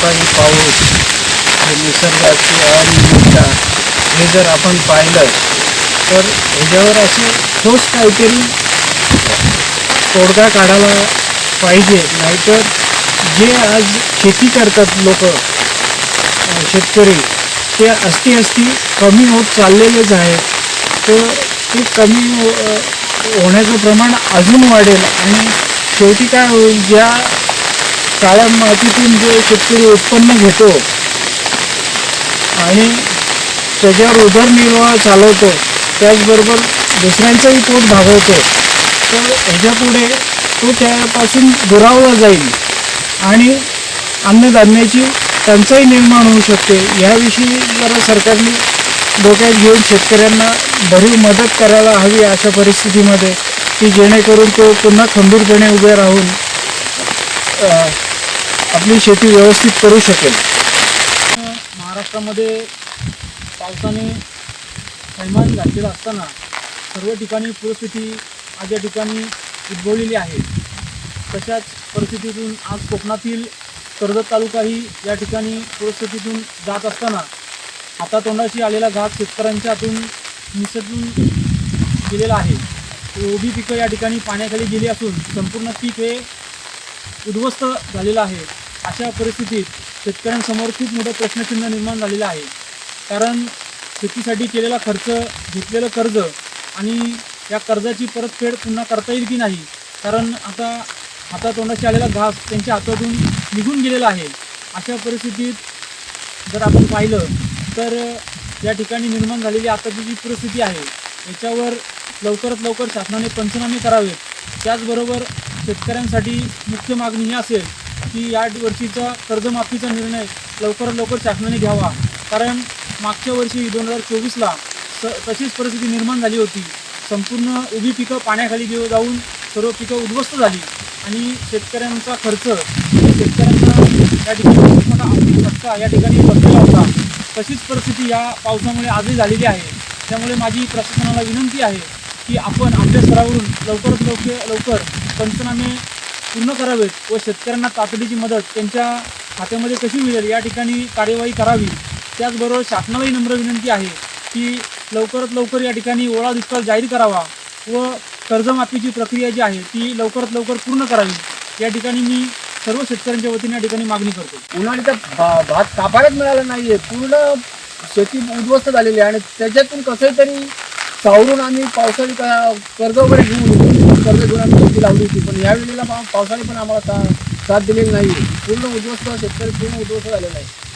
अवकाळी पाऊस हे निसर्गाची अनियमितता हे जर आपण पाहिलं तर ह्याच्यावर अशी ठोस काहीतरी तोडगा काढायला पाहिजे. नाहीतर जे आज शेती करतात लोक शेतकरी ते असती असती कमी होत चाललेलेच आहेत. तर ते कमी हो, होण्याचं प्रमाण अजून वाढेल आणि शेवटी काय होईल? ज्या काळ्या मातीतून जे शेतकरी उत्पन्न घेतो आणि त्याच्यावर उदरनिर्वाह चालवतो त्याचबरोबर दुसऱ्यांचंही पोट भागवतो तर ह्याच्यापुढे तो त्यापासून दुरावला जाईल आणि अन्नधान्याची टंचाई निर्माण होऊ शकते. याविषयी जरा सरकारने डोक्यात घेऊन शेतकऱ्यांना भरीव मदत करायला हवी अशा परिस्थितीमध्ये की जेणेकरून तो पुन्हा खंबीरपणे उभे राहून आपली शेती व्यवस्थित करू शकेल. महाराष्ट्रामध्ये पावसाने थैमान घातलेलं असताना सर्व ठिकाणी पूरस्थिती आज या ठिकाणी उद्भवलेली आहे. तशाच परिस्थितीतून आज कोकणातील कर्जत तालुकाही या ठिकाणी पूरस्थितीतून जात असताना हातातोंडाशी आलेला घात शेतकऱ्यांच्या हातून निसटून गेलेला आहे. उभी पिकं या ठिकाणी पाण्याखाली गेली असून संपूर्ण पीक हे उद्ध्वस्त झालेला आहे. अशा परिस्थितीत शेतकऱ्यांसमोर खूप मोठं प्रश्नचिन्ह निर्माण झालेलं आहे. कारण शेतीसाठी केलेला खर्च घेतलेलं कर्ज आणि या कर्जाची परतफेड पुन्हा करता येईल की नाही? कारण आता हातातोंडाशी आलेला घास त्यांच्या हातातून निघून गेलेला आहे. अशा परिस्थितीत जर आपण पाहिलं तर या ठिकाणी निर्माण झालेली आताची जी परिस्थिती आहे याच्यावर लवकरात लवकर शासनाने पंचनामे करावेत. त्याचबरोबर शेतकऱ्यांसाठी मुख्य मागणी ही असेल की या वर्षीचा कर्जमाफीचा निर्णय लवकरात लवकर शासनाने घ्यावा. कारण मागच्या वर्षी दोन हजार चोवीसला स तशीच परिस्थिती निर्माण झाली होती. संपूर्ण उभी पिकं पाण्याखाली घेऊ जाऊन सर्व पिकं उद्ध्वस्त झाली आणि शेतकऱ्यांचा खर्च शेतकऱ्यांचा शेतकऱ्यांना या ठिकाणी खूप मोठा आर्थिक फटका या ठिकाणी बसलेला होता. तशीच परिस्थिती या पावसामुळे आजही झालेली आहे. त्यामुळे माझी प्रशासनाला विनंती आहे की आपण आपल्या स्तरावरून लवकरात लवकर लवकर पंचनामे पूर्ण करावेत व शेतकऱ्यांना तातडीची मदत त्यांच्या खात्यामध्ये कशी मिळेल या ठिकाणी कार्यवाही करावी. त्याचबरोबर शासनालाही नम्र विनंती आहे की लवकरात लवकर या ठिकाणी ओळा दुष्काळ जाहीर करावा व कर्जमाफीची प्रक्रिया जी आहे ती लवकरात लवकर पूर्ण करावी. या ठिकाणी मी सर्व शेतकऱ्यांच्या वतीने या ठिकाणी मागणी करतो. उन्हाळी तर भा- भात कापायलाच मिळाला नाहीये. पूर्ण शेती उद्ध्वस्त झालेली आहे आणि त्याच्यातून कसं तरी सावरून आम्ही पावसाळी का- कर्ज वगैरे घेऊन कर्ज घेऊन आम्ही शेती लावली होती. पण या वेळेला पावसाने पण आम्हाला सा- साथ दिलेली नाही पूर्ण उद्ध्वस्त शेतकरी पूर्ण उद्ध्वस्त झालेला आहे.